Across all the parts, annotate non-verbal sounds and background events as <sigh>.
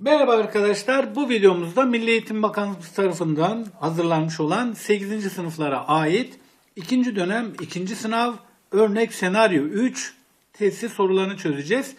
Merhaba arkadaşlar. Bu videomuzda Milli Eğitim Bakanlığı tarafından hazırlanmış olan 8. sınıflara ait 2. dönem 2. sınav örnek senaryo 3 testi sorularını çözeceğiz.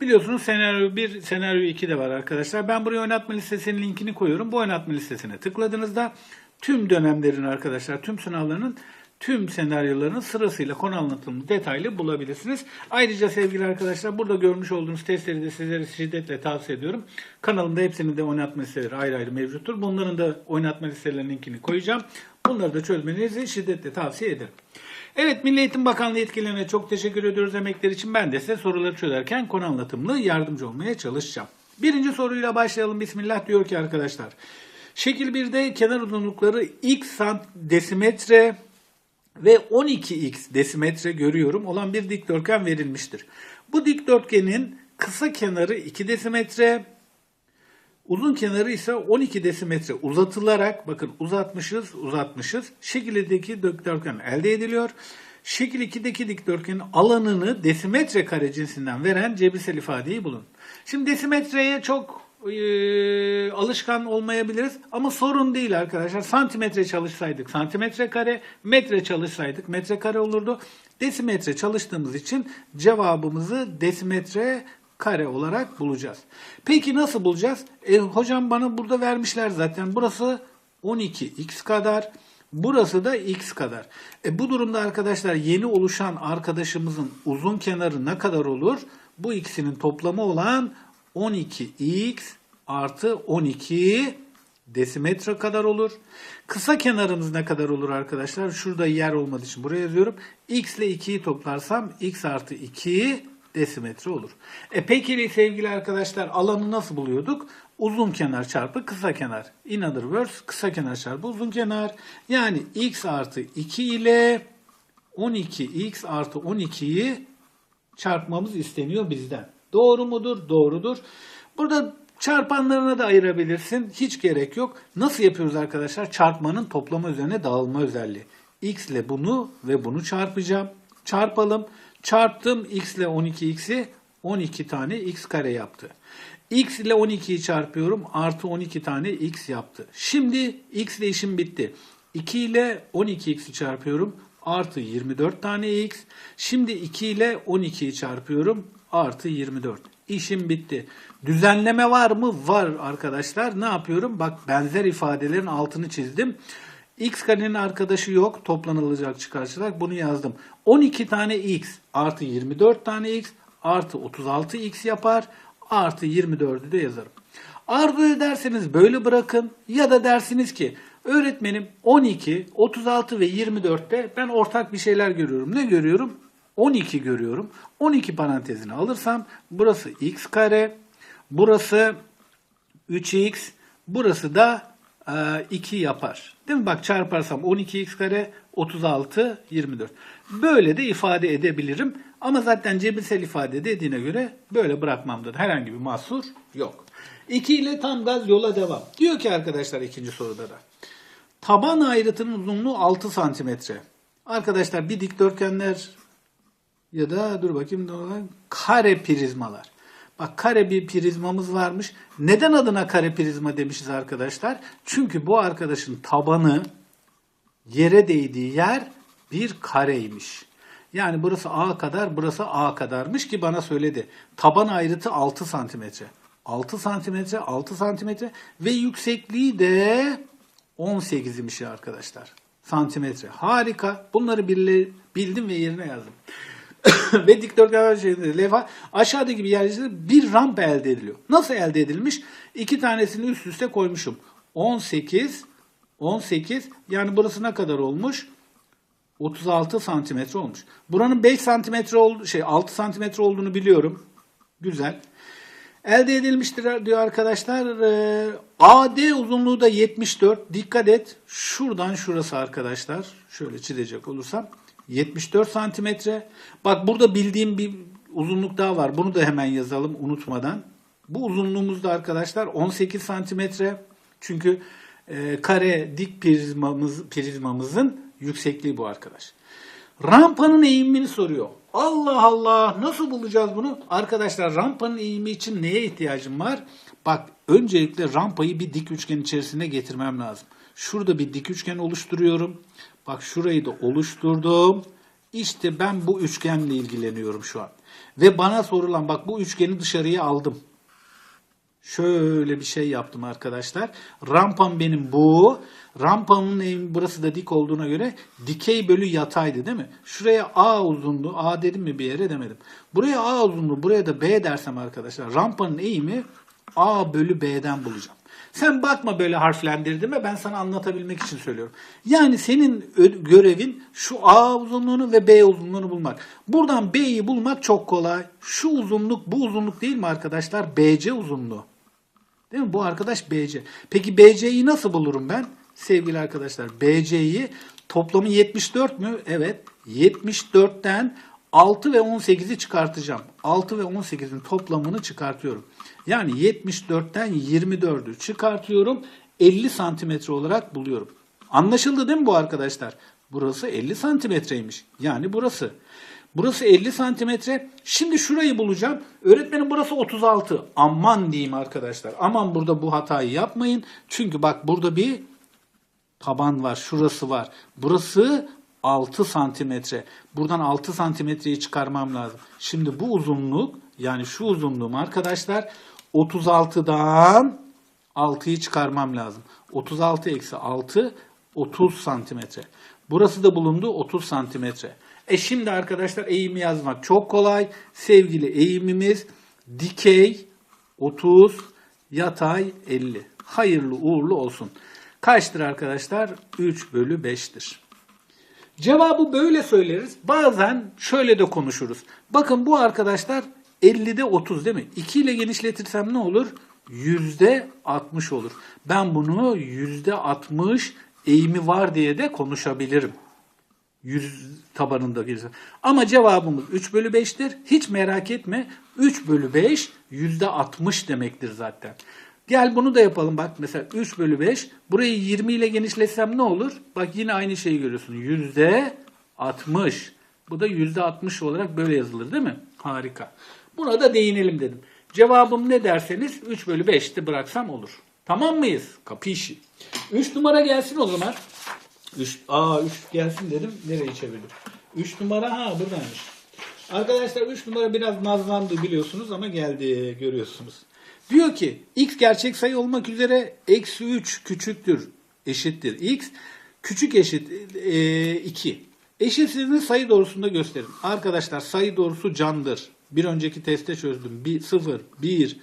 Biliyorsunuz senaryo 1, senaryo 2 de var arkadaşlar. Ben buraya oynatma listesinin linkini koyuyorum. Bu oynatma listesine tıkladığınızda tüm dönemlerin arkadaşlar, tüm sınavlarının tüm senaryolarını sırasıyla konu anlatımını detaylı bulabilirsiniz. Ayrıca sevgili arkadaşlar burada görmüş olduğunuz testleri de sizlere şiddetle tavsiye ediyorum. Kanalımda hepsinin de oynatma listeleri ayrı ayrı mevcuttur. Bunların da oynatma listelerinin linkini koyacağım. Bunları da çözmenizi şiddetle tavsiye ederim. Evet Milli Eğitim Bakanlığı yetkililerine çok teşekkür ediyoruz emekleri için. Ben de size soruları çözerken konu anlatımlı yardımcı olmaya çalışacağım. Birinci soruyla başlayalım. Bismillah diyor ki arkadaşlar. Şekil 1'de kenar uzunlukları x sant desimetre ve 12x desimetre görüyorum olan bir dikdörtgen verilmiştir. Bu dikdörtgenin kısa kenarı 2 desimetre, uzun kenarı ise 12 desimetre uzatılarak bakın uzatmışız uzatmışız şekildeki dikdörtgen elde ediliyor. Şekil 2'deki dikdörtgenin alanını desimetre kare cinsinden veren cebirsel ifadeyi bulun. Şimdi desimetreye çok e, alışkan olmayabiliriz ama sorun değil arkadaşlar. Santimetre çalışsaydık santimetre kare, metre çalışsaydık metre kare olurdu. Desimetre çalıştığımız için cevabımızı desimetre kare olarak bulacağız. Peki nasıl bulacağız? E, hocam bana burada vermişler zaten. Burası 12x kadar. Burası da x kadar. E, bu durumda arkadaşlar yeni oluşan arkadaşımızın uzun kenarı ne kadar olur? Bu ikisinin toplamı olan 12x artı 12 desimetre kadar olur. Kısa kenarımız ne kadar olur arkadaşlar? Şurada yer olmadığı için buraya yazıyorum. x ile 2'yi toplarsam x artı 2 desimetre olur. E peki sevgili arkadaşlar alanı nasıl buluyorduk? Uzun kenar çarpı kısa kenar. In other words kısa kenar çarpı uzun kenar. Yani x artı 2 ile 12x artı 12'yi çarpmamız isteniyor bizden. Doğru mudur? Doğrudur. Burada çarpanlarına da ayırabilirsin. Hiç gerek yok. Nasıl yapıyoruz arkadaşlar? Çarpmanın toplama üzerine dağılma özelliği. x ile bunu ve bunu çarpacağım. Çarpalım. Çarptım x ile 12x'i 12 tane x kare yaptı. x ile 12'yi çarpıyorum. Artı 12 tane x yaptı. Şimdi x ile işim bitti. 2 ile 12x'i çarpıyorum. Artı 24 tane x. Şimdi 2 ile 12'yi çarpıyorum. Artı 24. İşim bitti. Düzenleme var mı? Var arkadaşlar. Ne yapıyorum? Bak benzer ifadelerin altını çizdim. X karenin arkadaşı yok. Toplanılacak çıkartılacak. Bunu yazdım. 12 tane x artı 24 tane x artı 36 x yapar. Artı 24'ü de yazarım. Arzu ederseniz böyle bırakın. Ya da dersiniz ki öğretmenim 12, 36 ve 24'te ben ortak bir şeyler görüyorum. Ne görüyorum? 12 görüyorum. 12 parantezini alırsam burası x kare, burası 3x, burası da e, 2 yapar. Değil mi? Bak çarparsam 12x kare 36 24. Böyle de ifade edebilirim. Ama zaten cebirsel ifade dediğine göre böyle bırakmamda da herhangi bir mahsur yok. 2 ile tam gaz yola devam. Diyor ki arkadaşlar ikinci soruda da. Taban ayrıtının uzunluğu 6 santimetre. Arkadaşlar bir dikdörtgenler ya da dur bakayım kare prizmalar. Bak kare bir prizmamız varmış. Neden adına kare prizma demişiz arkadaşlar? Çünkü bu arkadaşın tabanı yere değdiği yer bir kareymiş. Yani burası A kadar, burası A kadarmış ki bana söyledi. Taban ayrıtı 6 santimetre. 6 santimetre, 6 santimetre ve yüksekliği de 18 imiş arkadaşlar. Santimetre. Harika. Bunları bildim ve yerine yazdım. <coughs> ve dikdörtgen şeklinde levha aşağıdaki bir yerleştirde bir rampa elde ediliyor. Nasıl elde edilmiş? İki tanesini üst üste koymuşum. 18 18 yani burası ne kadar olmuş? 36 santimetre olmuş. Buranın 5 santimetre oldu şey 6 santimetre olduğunu biliyorum. Güzel. Elde edilmiştir diyor arkadaşlar. Ee, AD uzunluğu da 74. Dikkat et. Şuradan şurası arkadaşlar. Şöyle çizecek olursam. 74 santimetre. Bak burada bildiğim bir uzunluk daha var. Bunu da hemen yazalım unutmadan. Bu uzunluğumuz da arkadaşlar 18 santimetre. Çünkü e, kare dik prizmamız, prizmamızın yüksekliği bu arkadaş. Rampanın eğimini soruyor. Allah Allah nasıl bulacağız bunu? Arkadaşlar rampanın eğimi için neye ihtiyacım var? Bak öncelikle rampayı bir dik üçgen içerisine getirmem lazım. Şurada bir dik üçgen oluşturuyorum. Bak şurayı da oluşturdum. İşte ben bu üçgenle ilgileniyorum şu an. Ve bana sorulan bak bu üçgeni dışarıya aldım. Şöyle bir şey yaptım arkadaşlar. Rampam benim bu. Rampamın eğimi burası da dik olduğuna göre dikey bölü yataydı değil mi? Şuraya A uzunluğu, A dedim mi bir yere demedim. Buraya A uzunluğu, buraya da B dersem arkadaşlar rampanın eğimi A bölü B'den bulacağım. Sen bakma böyle harflendirdiğime ben sana anlatabilmek için söylüyorum. Yani senin görevin şu A uzunluğunu ve B uzunluğunu bulmak. Buradan B'yi bulmak çok kolay. Şu uzunluk bu uzunluk değil mi arkadaşlar? BC uzunluğu. Değil mi? Bu arkadaş BC. Peki BC'yi nasıl bulurum ben? Sevgili arkadaşlar BC'yi toplamı 74 mü? Evet. 74'ten 6 ve 18'i çıkartacağım. 6 ve 18'in toplamını çıkartıyorum. Yani 74'ten 24'ü çıkartıyorum. 50 santimetre olarak buluyorum. Anlaşıldı değil mi bu arkadaşlar? Burası 50 santimetreymiş. Yani burası. Burası 50 santimetre. Şimdi şurayı bulacağım. Öğretmenim burası 36. Aman diyeyim arkadaşlar. Aman burada bu hatayı yapmayın. Çünkü bak burada bir taban var. Şurası var. Burası 6 santimetre. Buradan 6 santimetreyi çıkarmam lazım. Şimdi bu uzunluk yani şu uzunluğum arkadaşlar 36'dan 6'yı çıkarmam lazım. 36 eksi 6 30 santimetre. Burası da bulundu 30 santimetre. E şimdi arkadaşlar eğimi yazmak çok kolay. Sevgili eğimimiz dikey 30, yatay 50. Hayırlı uğurlu olsun. Kaçtır arkadaşlar? 3 bölü 5'tir. Cevabı böyle söyleriz. Bazen şöyle de konuşuruz. Bakın bu arkadaşlar 50'de 30 değil mi? 2 ile genişletirsem ne olur? Yüzde 60 olur. Ben bunu yüzde 60 eğimi var diye de konuşabilirim. 100 tabanında gelirse. Ama cevabımız 3 bölü 5'tir. Hiç merak etme. 3 bölü 5 yüzde 60 demektir zaten. Gel bunu da yapalım bak. Mesela 3 bölü 5. Burayı 20 ile genişletsem ne olur? Bak yine aynı şeyi görüyorsun. Yüzde 60. Bu da yüzde 60 olarak böyle yazılır değil mi? Harika. Buna da değinelim dedim. Cevabım ne derseniz 3 bölü 5'te bıraksam olur. Tamam mıyız? Kapişi. 3 numara gelsin o zaman. 3, aa 3 gelsin dedim. Nereye çevirdim? 3 numara ha buradaymış. Arkadaşlar 3 numara biraz nazlandı biliyorsunuz ama geldi görüyorsunuz. Diyor ki x gerçek sayı olmak üzere eksi 3 küçüktür eşittir x. Küçük eşit 2. Eşitsizliğini sayı doğrusunda gösterin. Arkadaşlar sayı doğrusu candır. Bir önceki testte çözdüm. 1, 0, 1,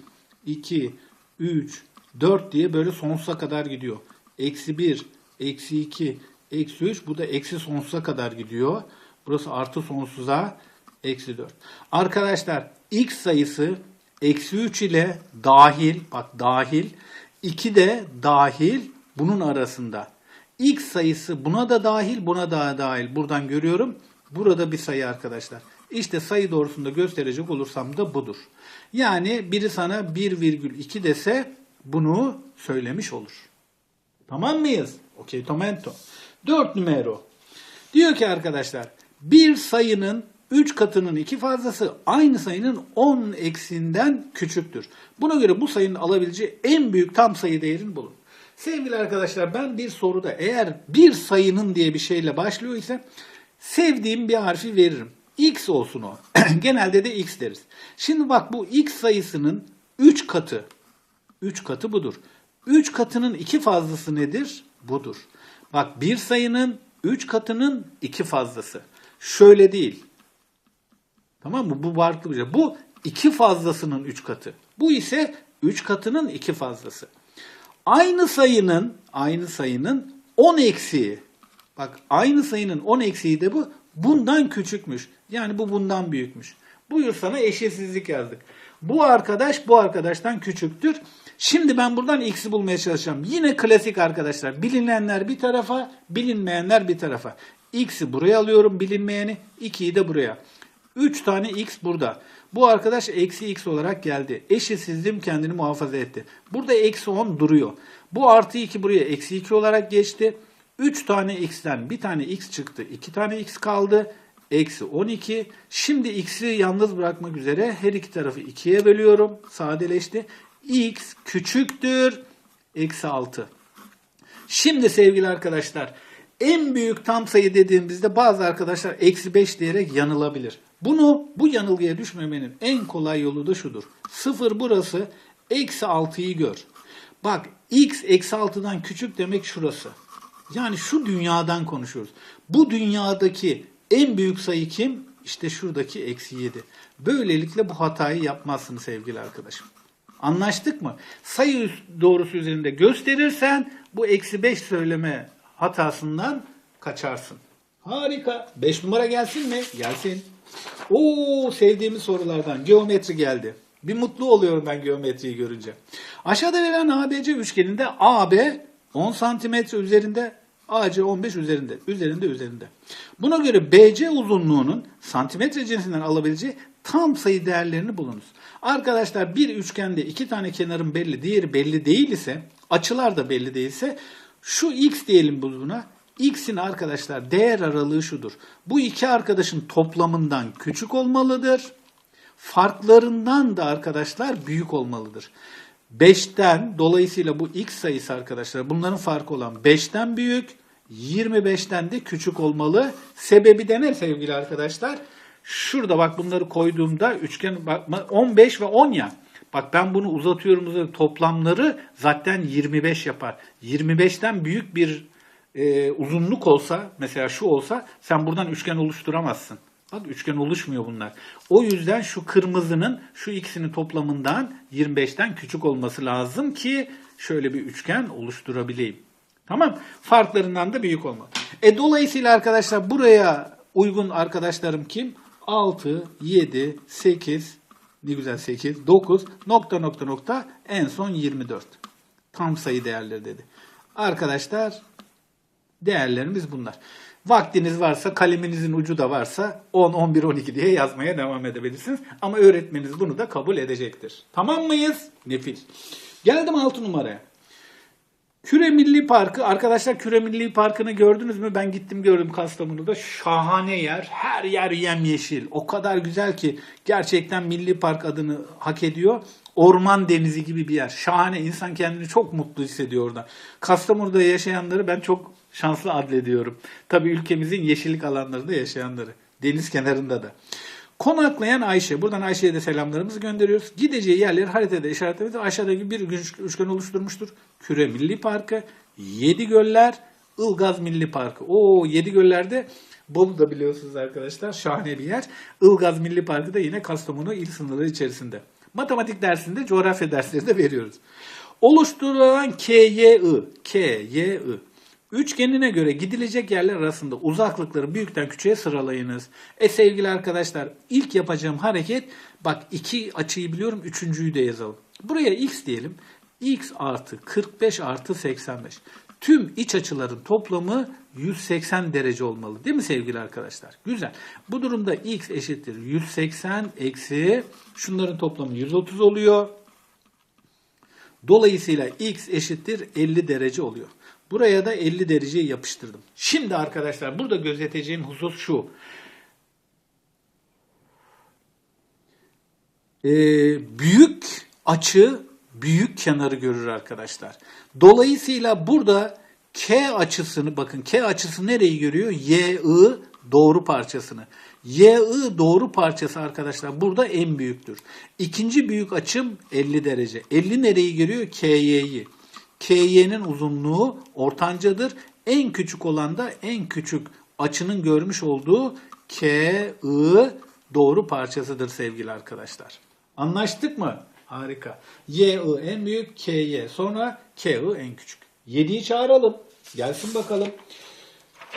2, 3, 4 diye böyle sonsuza kadar gidiyor. Eksi 1, eksi 2, eksi 3 bu da eksi sonsuza kadar gidiyor. Burası artı sonsuza eksi 4. Arkadaşlar x sayısı eksi 3 ile dahil bak dahil 2 de dahil bunun arasında. X sayısı buna da dahil buna da dahil. Buradan görüyorum. Burada bir sayı arkadaşlar. İşte sayı doğrusunda gösterecek olursam da budur. Yani biri sana 1,2 dese bunu söylemiş olur. Tamam mıyız? Okey tomento. 4 numero. Diyor ki arkadaşlar bir sayının 3 katının 2 fazlası aynı sayının 10 eksinden küçüktür. Buna göre bu sayının alabileceği en büyük tam sayı değerini bulun. Sevgili arkadaşlar ben bir soruda eğer bir sayının diye bir şeyle başlıyor ise sevdiğim bir harfi veririm. X olsun o. <clears throat> Genelde de X deriz. Şimdi bak bu X sayısının 3 katı. 3 katı budur. 3 katının 2 fazlası nedir? Budur. Bak bir sayının 3 katının 2 fazlası. Şöyle değil. Tamam mı? Bu farklı bir şey. Bu 2 fazlasının 3 katı. Bu ise 3 katının 2 fazlası. Aynı sayının aynı sayının 10 eksiği. Bak aynı sayının 10 eksiği de bu. Bundan küçükmüş. Yani bu bundan büyükmüş. Buyur sana eşitsizlik yazdık. Bu arkadaş bu arkadaştan küçüktür. Şimdi ben buradan x'i bulmaya çalışacağım. Yine klasik arkadaşlar. Bilinenler bir tarafa, bilinmeyenler bir tarafa. X'i buraya alıyorum bilinmeyeni, 2'yi de buraya. 3 tane x burada. Bu arkadaş eksi x olarak geldi. Eşitsizliğim kendini muhafaza etti. Burada eksi 10 duruyor. Bu artı 2 buraya eksi 2 olarak geçti. 3 tane x'ten bir tane x çıktı. 2 tane x kaldı. eksi 12. Şimdi x'i yalnız bırakmak üzere her iki tarafı 2'ye bölüyorum. Sadeleşti. x küçüktür. Eksi 6. Şimdi sevgili arkadaşlar en büyük tam sayı dediğimizde bazı arkadaşlar eksi 5 diyerek yanılabilir. Bunu bu yanılgıya düşmemenin en kolay yolu da şudur. 0 burası eksi 6'yı gör. Bak x eksi 6'dan küçük demek şurası. Yani şu dünyadan konuşuyoruz. Bu dünyadaki en büyük sayı kim? İşte şuradaki eksi 7. Böylelikle bu hatayı yapmazsın sevgili arkadaşım. Anlaştık mı? Sayı doğrusu üzerinde gösterirsen bu eksi 5 söyleme hatasından kaçarsın. Harika. 5 numara gelsin mi? Gelsin. Oo sevdiğimiz sorulardan. Geometri geldi. Bir mutlu oluyorum ben geometriyi görünce. Aşağıda verilen ABC üçgeninde AB 10 santimetre üzerinde, AC 15 üzerinde, üzerinde, üzerinde. Buna göre BC uzunluğunun santimetre cinsinden alabileceği tam sayı değerlerini bulunuz. Arkadaşlar bir üçgende iki tane kenarın belli, diğeri belli değil ise, açılar da belli değilse şu x diyelim buna. X'in arkadaşlar değer aralığı şudur. Bu iki arkadaşın toplamından küçük olmalıdır. Farklarından da arkadaşlar büyük olmalıdır. 5'ten dolayısıyla bu x sayısı arkadaşlar bunların farkı olan 5'ten büyük 25'ten de küçük olmalı. Sebebi de ne sevgili arkadaşlar? Şurada bak bunları koyduğumda üçgen bak 15 ve 10 ya. Bak ben bunu uzatıyorum. Toplamları zaten 25 yapar. 25'ten büyük bir e, uzunluk olsa mesela şu olsa sen buradan üçgen oluşturamazsın. Bak üçgen oluşmuyor bunlar. O yüzden şu kırmızının şu ikisinin toplamından 25'ten küçük olması lazım ki şöyle bir üçgen oluşturabileyim. Tamam. Farklarından da büyük olmalı. E dolayısıyla arkadaşlar buraya uygun arkadaşlarım kim? 6, 7, 8, ne güzel 8, 9, nokta nokta nokta en son 24. Tam sayı değerleri dedi. Arkadaşlar değerlerimiz bunlar. Vaktiniz varsa kaleminizin ucu da varsa 10, 11, 12 diye yazmaya devam edebilirsiniz. Ama öğretmeniniz bunu da kabul edecektir. Tamam mıyız? Nefis. Geldim 6 numaraya. Küre Milli Parkı. Arkadaşlar Küre Milli Parkı'nı gördünüz mü? Ben gittim gördüm Kastamonu'da. Şahane yer. Her yer yemyeşil. O kadar güzel ki gerçekten Milli Park adını hak ediyor. Orman denizi gibi bir yer. Şahane. İnsan kendini çok mutlu hissediyor orada. Kastamonu'da yaşayanları ben çok şanslı adlediyorum. Tabii ülkemizin yeşillik alanlarında yaşayanları. Deniz kenarında da. Konaklayan Ayşe. Buradan Ayşe'ye de selamlarımızı gönderiyoruz. Gideceği yerleri haritada işaretlemedi. Aşağıdaki bir üçgen oluşturmuştur. Küre Milli Parkı, Yedi Göller, Ilgaz Milli Parkı. O Yedi Göller'de Bolu da biliyorsunuz arkadaşlar. Şahane bir yer. Ilgaz Milli Parkı da yine Kastamonu il sınırları içerisinde. Matematik dersinde coğrafya dersleri de veriyoruz. Oluşturulan KYI, KYI. Üçgenine göre gidilecek yerler arasında uzaklıkları büyükten küçüğe sıralayınız. E sevgili arkadaşlar ilk yapacağım hareket bak iki açıyı biliyorum üçüncüyü de yazalım. Buraya x diyelim. x artı 45 artı 85. Tüm iç açıların toplamı 180 derece olmalı değil mi sevgili arkadaşlar? Güzel. Bu durumda x eşittir 180 eksi şunların toplamı 130 oluyor. Dolayısıyla x eşittir 50 derece oluyor. Buraya da 50 dereceyi yapıştırdım. Şimdi arkadaşlar burada gözeteceğim husus şu. Ee, büyük açı büyük kenarı görür arkadaşlar. Dolayısıyla burada K açısını bakın K açısı nereyi görüyor? YI doğru parçasını. YI doğru parçası arkadaşlar burada en büyüktür. İkinci büyük açım 50 derece. 50 nereyi görüyor? KY'yi. KY'nin uzunluğu ortancadır. En küçük olan da en küçük açının görmüş olduğu KI doğru parçasıdır sevgili arkadaşlar. Anlaştık mı? Harika. YI en büyük, KY sonra KI en küçük. 7'yi çağıralım. Gelsin bakalım.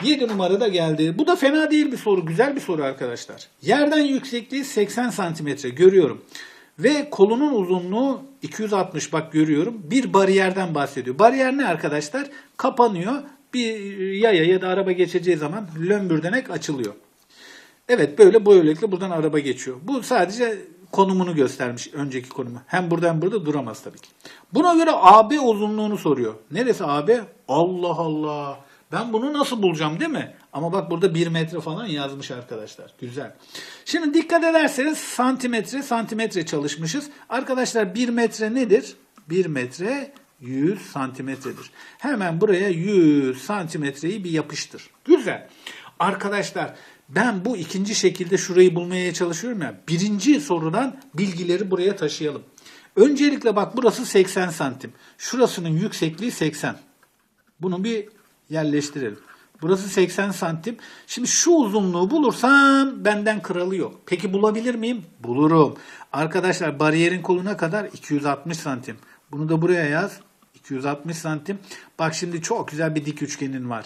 7 numara da geldi. Bu da fena değil bir soru. Güzel bir soru arkadaşlar. Yerden yüksekliği 80 santimetre görüyorum. Ve kolunun uzunluğu 260 bak görüyorum. Bir bariyerden bahsediyor. Bariyer ne arkadaşlar? Kapanıyor. Bir yaya ya da araba geçeceği zaman lömbürdenek açılıyor. Evet böyle böylelikle buradan araba geçiyor. Bu sadece konumunu göstermiş önceki konumu. Hem burada burada duramaz tabii ki. Buna göre AB uzunluğunu soruyor. Neresi AB? Allah Allah. Ben bunu nasıl bulacağım değil mi? Ama bak burada 1 metre falan yazmış arkadaşlar. Güzel. Şimdi dikkat ederseniz santimetre santimetre çalışmışız. Arkadaşlar 1 metre nedir? 1 metre 100 santimetredir. Hemen buraya 100 santimetreyi bir yapıştır. Güzel. Arkadaşlar ben bu ikinci şekilde şurayı bulmaya çalışıyorum ya. Birinci sorudan bilgileri buraya taşıyalım. Öncelikle bak burası 80 santim. Şurasının yüksekliği 80. Bunu bir yerleştirelim. Burası 80 santim. Şimdi şu uzunluğu bulursam benden kralı yok. Peki bulabilir miyim? Bulurum. Arkadaşlar bariyerin koluna kadar 260 santim. Bunu da buraya yaz. 260 santim. Bak şimdi çok güzel bir dik üçgenin var.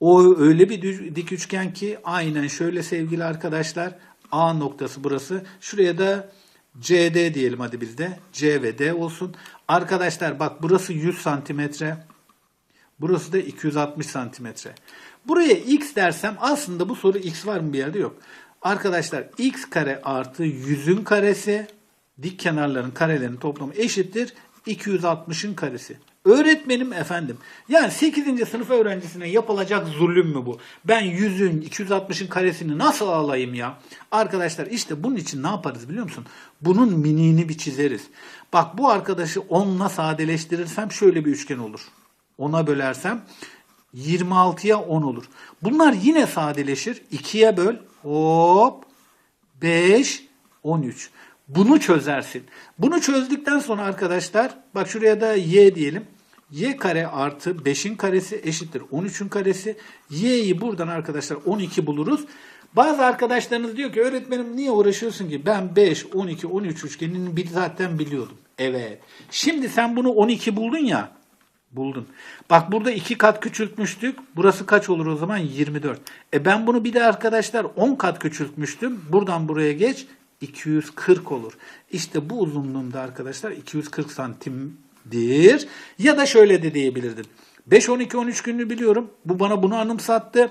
O öyle bir dik üçgen ki aynen şöyle sevgili arkadaşlar. A noktası burası. Şuraya da CD diyelim hadi bizde. C ve D olsun. Arkadaşlar bak burası 100 santimetre. Burası da 260 santimetre. Buraya x dersem aslında bu soru x var mı bir yerde yok. Arkadaşlar x kare artı 100'ün karesi dik kenarların karelerinin toplamı eşittir 260'ın karesi. Öğretmenim efendim. Yani 8. sınıf öğrencisine yapılacak zulüm mü bu? Ben 100'ün 260'ın karesini nasıl alayım ya? Arkadaşlar işte bunun için ne yaparız biliyor musun? Bunun miniğini bir çizeriz. Bak bu arkadaşı 10'la sadeleştirirsem şöyle bir üçgen olur. 10'a bölersem 26'ya 10 olur. Bunlar yine sadeleşir. 2'ye böl. Hop. 5, 13. Bunu çözersin. Bunu çözdükten sonra arkadaşlar bak şuraya da y diyelim. y kare artı 5'in karesi eşittir 13'ün karesi. y'yi buradan arkadaşlar 12 buluruz. Bazı arkadaşlarınız diyor ki öğretmenim niye uğraşıyorsun ki? Ben 5, 12, 13 üçgenini zaten biliyordum. Evet. Şimdi sen bunu 12 buldun ya. Buldun. Bak burada iki kat küçültmüştük. Burası kaç olur o zaman? 24. E ben bunu bir de arkadaşlar 10 kat küçültmüştüm. Buradan buraya geç. 240 olur. İşte bu uzunluğumda arkadaşlar 240 santimdir. Ya da şöyle de diyebilirdin. 5, 12, 13 gününü biliyorum. Bu bana bunu anımsattı.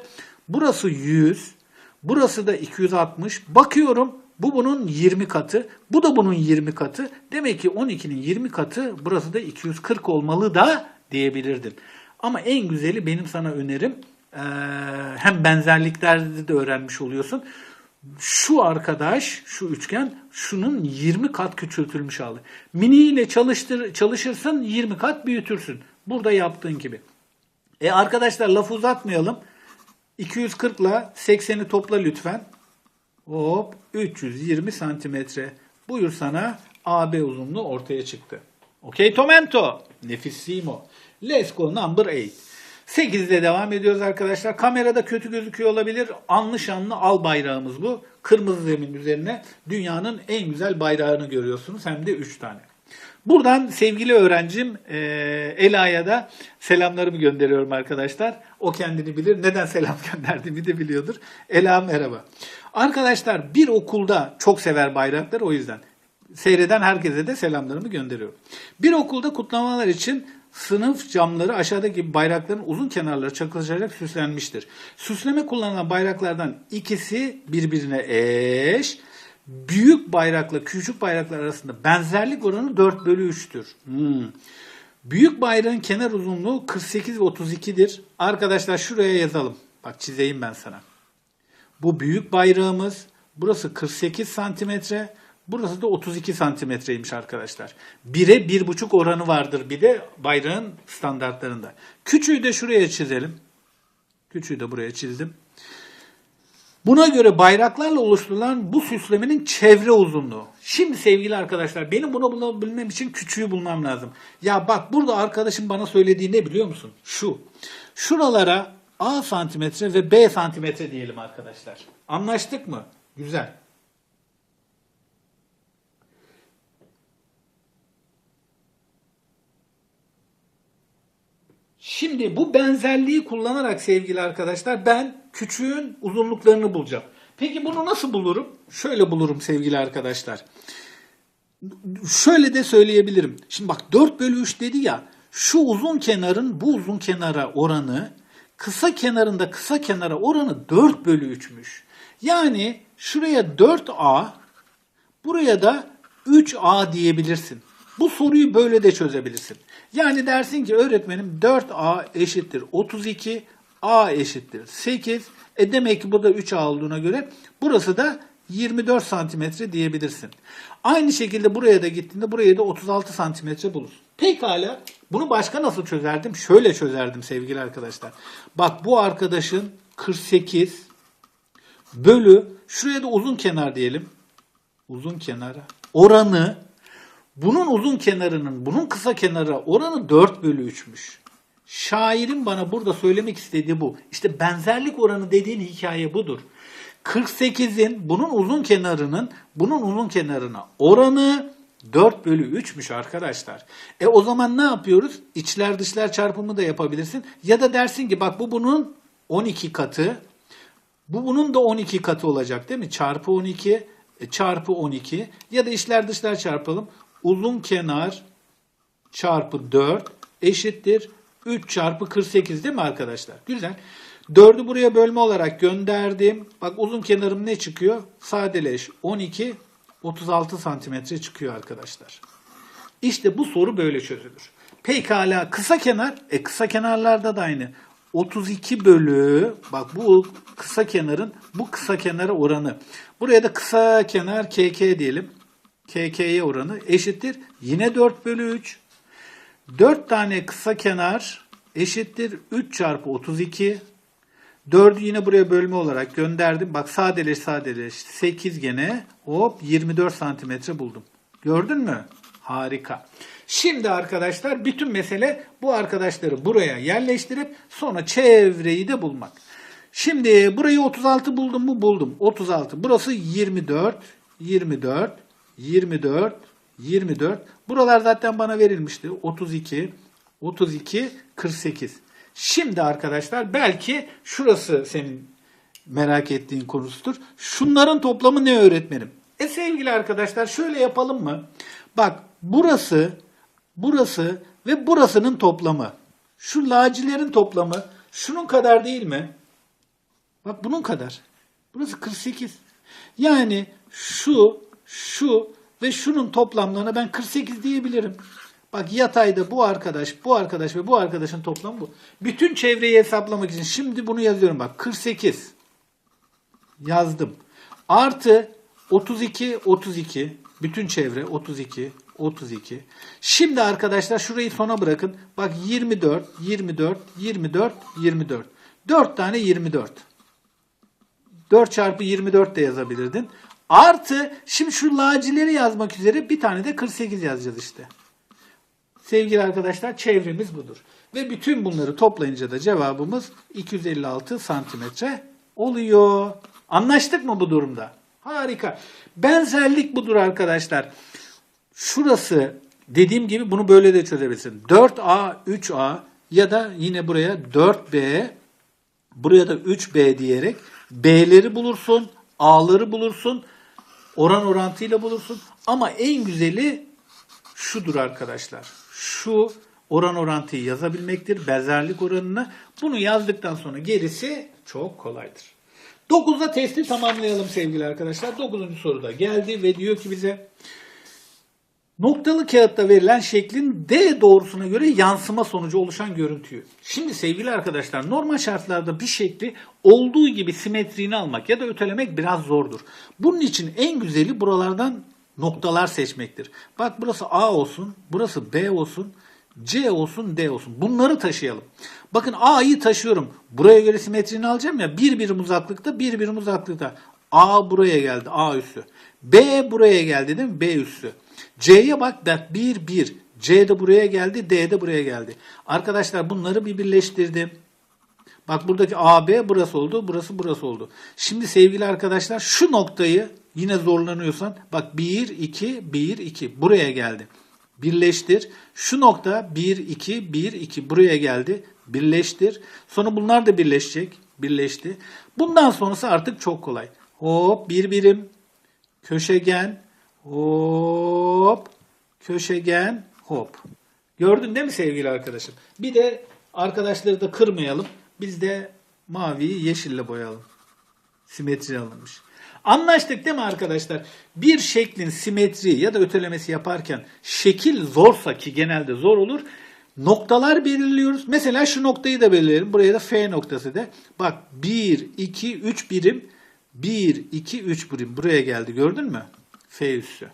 Burası 100. Burası da 260. Bakıyorum bu bunun 20 katı. Bu da bunun 20 katı. Demek ki 12'nin 20 katı burası da 240 olmalı da diyebilirdin. Ama en güzeli benim sana önerim hem benzerliklerde de öğrenmiş oluyorsun. Şu arkadaş, şu üçgen şunun 20 kat küçültülmüş hali. Mini ile çalıştır, çalışırsın 20 kat büyütürsün. Burada yaptığın gibi. E arkadaşlar lafı uzatmayalım. 240 ile 80'i topla lütfen. Hop 320 santimetre. Buyur sana AB uzunluğu ortaya çıktı. Okey Tomento. Nefissimo. Let's go number 8. 8'de devam ediyoruz arkadaşlar. Kamerada kötü gözüküyor olabilir. Anlı şanlı al bayrağımız bu. Kırmızı zemin üzerine dünyanın en güzel bayrağını görüyorsunuz. Hem de 3 tane. Buradan sevgili öğrencim e, Ela'ya da selamlarımı gönderiyorum arkadaşlar. O kendini bilir. Neden selam <laughs> gönderdiğimi de biliyordur. Ela merhaba. Arkadaşlar bir okulda çok sever bayrakları o yüzden. Seyreden herkese de selamlarımı gönderiyorum. Bir okulda kutlamalar için sınıf camları aşağıdaki bayrakların uzun kenarları çakılarak süslenmiştir. Süsleme kullanılan bayraklardan ikisi birbirine eş. Büyük bayrakla küçük bayraklar arasında benzerlik oranı 4 bölü 3'tür. Hmm. Büyük bayrağın kenar uzunluğu 48 ve 32'dir. Arkadaşlar şuraya yazalım. Bak çizeyim ben sana. Bu büyük bayrağımız. Burası 48 santimetre. Burası da 32 santimetreymiş arkadaşlar. 1'e 1,5 oranı vardır bir de bayrağın standartlarında. Küçüğü de şuraya çizelim. Küçüğü de buraya çizdim. Buna göre bayraklarla oluşturulan bu süslemenin çevre uzunluğu. Şimdi sevgili arkadaşlar benim bunu bulabilmem için küçüğü bulmam lazım. Ya bak burada arkadaşım bana söylediği ne biliyor musun? Şu. Şuralara A santimetre ve B santimetre diyelim arkadaşlar. Anlaştık mı? Güzel. Şimdi bu benzerliği kullanarak sevgili arkadaşlar ben küçüğün uzunluklarını bulacağım. Peki bunu nasıl bulurum? Şöyle bulurum sevgili arkadaşlar. Şöyle de söyleyebilirim. Şimdi bak 4 bölü 3 dedi ya şu uzun kenarın bu uzun kenara oranı kısa kenarında kısa kenara oranı 4 bölü 3'müş. Yani şuraya 4A buraya da 3A diyebilirsin. Bu soruyu böyle de çözebilirsin. Yani dersin ki öğretmenim 4A eşittir 32, A eşittir 8. E demek ki burada 3A olduğuna göre burası da 24 santimetre diyebilirsin. Aynı şekilde buraya da gittiğinde buraya da 36 santimetre bulursun. Pekala bunu başka nasıl çözerdim? Şöyle çözerdim sevgili arkadaşlar. Bak bu arkadaşın 48 bölü şuraya da uzun kenar diyelim. Uzun kenara oranı bunun uzun kenarının bunun kısa kenara oranı 4 bölü 3'müş. Şairin bana burada söylemek istediği bu. İşte benzerlik oranı dediğin hikaye budur. 48'in bunun uzun kenarının bunun uzun kenarına oranı 4 bölü 3'müş arkadaşlar. E o zaman ne yapıyoruz? İçler dışlar çarpımı da yapabilirsin. Ya da dersin ki bak bu bunun 12 katı. Bu bunun da 12 katı olacak değil mi? Çarpı 12 e, çarpı 12 ya da içler dışlar çarpalım. Uzun kenar çarpı 4 eşittir 3 çarpı 48 değil mi arkadaşlar? Güzel. 4'ü buraya bölme olarak gönderdim. Bak uzun kenarım ne çıkıyor? Sadeleş 12 36 santimetre çıkıyor arkadaşlar. İşte bu soru böyle çözülür. Pekala kısa kenar, e kısa kenarlarda da aynı. 32 bölü, bak bu kısa kenarın bu kısa kenara oranı. Buraya da kısa kenar KK diyelim. KK'ye oranı eşittir. Yine 4 bölü 3. 4 tane kısa kenar eşittir 3 çarpı 32. 4'ü yine buraya bölme olarak gönderdim. Bak sadeleş sadeleş 8 gene hop 24 santimetre buldum. Gördün mü? Harika. Şimdi arkadaşlar bütün mesele bu arkadaşları buraya yerleştirip sonra çevreyi de bulmak. Şimdi burayı 36 buldum mu? Buldum. 36. Burası 24, 24, 24, 24. Buralar zaten bana verilmişti. 32, 32, 48. Şimdi arkadaşlar belki şurası senin merak ettiğin konusudur. Şunların toplamı ne öğretmenim? E sevgili arkadaşlar şöyle yapalım mı? Bak burası, burası ve burasının toplamı. Şu lacilerin toplamı şunun kadar değil mi? Bak bunun kadar. Burası 48. Yani şu, şu ve şunun toplamlarına ben 48 diyebilirim. Bak yatayda bu arkadaş, bu arkadaş ve bu arkadaşın toplamı bu. Bütün çevreyi hesaplamak için şimdi bunu yazıyorum bak. 48 yazdım. Artı 32, 32. Bütün çevre 32, 32. Şimdi arkadaşlar şurayı sona bırakın. Bak 24, 24, 24, 24. 4 tane 24. 4 çarpı 24 de yazabilirdin. Artı şimdi şu lacileri yazmak üzere bir tane de 48 yazacağız işte. Sevgili arkadaşlar çevremiz budur. Ve bütün bunları toplayınca da cevabımız 256 santimetre oluyor. Anlaştık mı bu durumda? Harika. Benzerlik budur arkadaşlar. Şurası dediğim gibi bunu böyle de çözebilirsin. 4A, 3A ya da yine buraya 4B, buraya da 3B diyerek B'leri bulursun, A'ları bulursun, oran orantıyla bulursun. Ama en güzeli şudur arkadaşlar. Şu oran orantıyı yazabilmektir. Benzerlik oranını. Bunu yazdıktan sonra gerisi çok kolaydır. 9'da testi tamamlayalım sevgili arkadaşlar. 9. soruda geldi ve diyor ki bize noktalı kağıtta verilen şeklin D doğrusuna göre yansıma sonucu oluşan görüntüyü. Şimdi sevgili arkadaşlar normal şartlarda bir şekli olduğu gibi simetriğini almak ya da ötelemek biraz zordur. Bunun için en güzeli buralardan noktalar seçmektir. Bak burası A olsun, burası B olsun, C olsun, D olsun. Bunları taşıyalım. Bakın A'yı taşıyorum. Buraya göre simetrini alacağım ya. Bir birim uzaklıkta, bir birim uzaklıkta. A buraya geldi, A üssü. B buraya geldi değil mi? B üssü. C'ye bak, bak 1, 1. C de buraya geldi, D de buraya geldi. Arkadaşlar bunları bir birleştirdim. Bak buradaki AB burası oldu, burası burası oldu. Şimdi sevgili arkadaşlar şu noktayı yine zorlanıyorsan bak 1, 2, 1, 2 buraya geldi. Birleştir. Şu nokta 1, 2, 1, 2 buraya geldi. Birleştir. Sonra bunlar da birleşecek. Birleşti. Bundan sonrası artık çok kolay. Hop bir birim. Köşegen. Hop. Köşegen. Hop. Gördün değil mi sevgili arkadaşım? Bir de arkadaşları da kırmayalım. Biz de maviyi yeşille boyayalım. Simetri alınmış. Anlaştık değil mi arkadaşlar? Bir şeklin simetri ya da ötelemesi yaparken şekil zorsa ki genelde zor olur. noktalar belirliyoruz. Mesela şu noktayı da belirleyelim. Buraya da F noktası de. Bak 1, 2, 3 birim. 1, 2, 3 birim. Buraya geldi gördün mü? F üssü.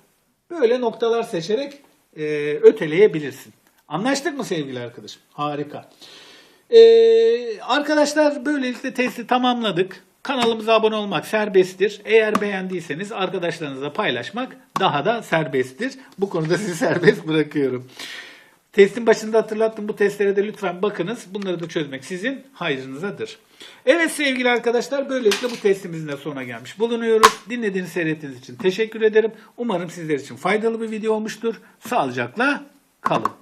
Böyle noktalar seçerek e, öteleyebilirsin. Anlaştık mı sevgili arkadaşım? Harika. Ee, arkadaşlar böylelikle testi tamamladık. Kanalımıza abone olmak serbesttir. Eğer beğendiyseniz arkadaşlarınızla paylaşmak daha da serbesttir. Bu konuda sizi <laughs> serbest bırakıyorum. Testin başında hatırlattım bu testlere de lütfen bakınız. Bunları da çözmek sizin hayrınızadır. Evet sevgili arkadaşlar böylelikle bu testimizin de sonuna gelmiş bulunuyoruz. Dinlediğiniz seyrettiğiniz için teşekkür ederim. Umarım sizler için faydalı bir video olmuştur. Sağlıcakla kalın.